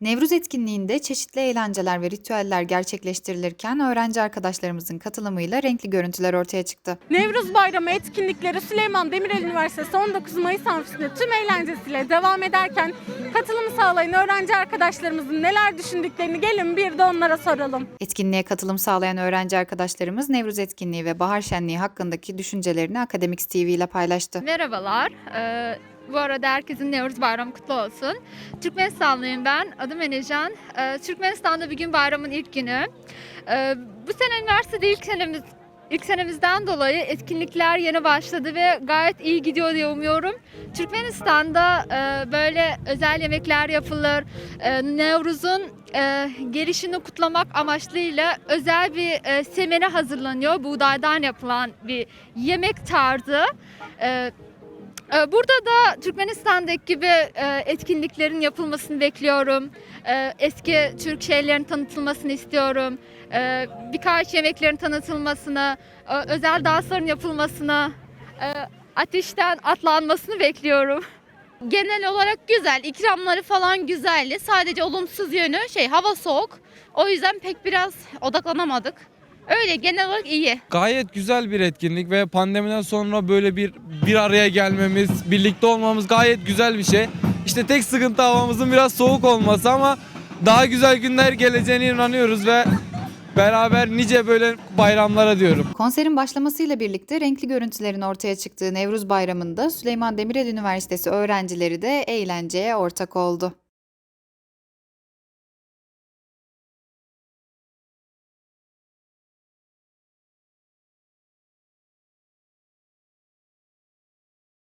Nevruz etkinliğinde çeşitli eğlenceler ve ritüeller gerçekleştirilirken öğrenci arkadaşlarımızın katılımıyla renkli görüntüler ortaya çıktı. Nevruz Bayramı etkinlikleri Süleyman Demirel Üniversitesi 19 Mayıs Amfisi'nde tüm eğlencesiyle devam ederken katılımı sağlayan öğrenci arkadaşlarımızın neler düşündüklerini gelin bir de onlara soralım. Etkinliğe katılım sağlayan öğrenci arkadaşlarımız Nevruz etkinliği ve bahar şenliği hakkındaki düşüncelerini Akademik TV ile paylaştı. Merhabalar. Ee, bu arada herkesin Nevruz Bayramı kutlu olsun. Türkmenistanlıyım ben. Adım Enecan. Ee, Türkmenistan'da bir gün bayramın ilk günü. Ee, bu sene üniversitede ilk senemiz ilk senemizden dolayı etkinlikler yeni başladı ve gayet iyi gidiyor diye umuyorum. Türkmenistan'da e, böyle özel yemekler yapılır. E, Nevruz'un e, gelişini kutlamak amaçlıyla özel bir e, semene hazırlanıyor. Buğdaydan yapılan bir yemek tarzı. E, Burada da Türkmenistan'daki gibi e, etkinliklerin yapılmasını bekliyorum. Ee, Eski Türk şeylerin tanıtılmasını istiyorum. Ee, Birkaç yemeklerin tanıtılmasını, e, özel dansların yapılmasını, e, ateşten atlanmasını bekliyorum. Genel olarak güzel. ikramları falan güzeldi. Sadece olumsuz yönü şey hava soğuk. O yüzden pek biraz odaklanamadık. Öyle genel olarak iyi. Gayet güzel bir etkinlik ve pandemiden sonra böyle bir bir araya gelmemiz, birlikte olmamız gayet güzel bir şey. İşte tek sıkıntı havamızın biraz soğuk olması ama daha güzel günler geleceğine inanıyoruz ve beraber nice böyle bayramlara diyorum. Konserin başlamasıyla birlikte renkli görüntülerin ortaya çıktığı Nevruz Bayramı'nda Süleyman Demirel Üniversitesi öğrencileri de eğlenceye ortak oldu.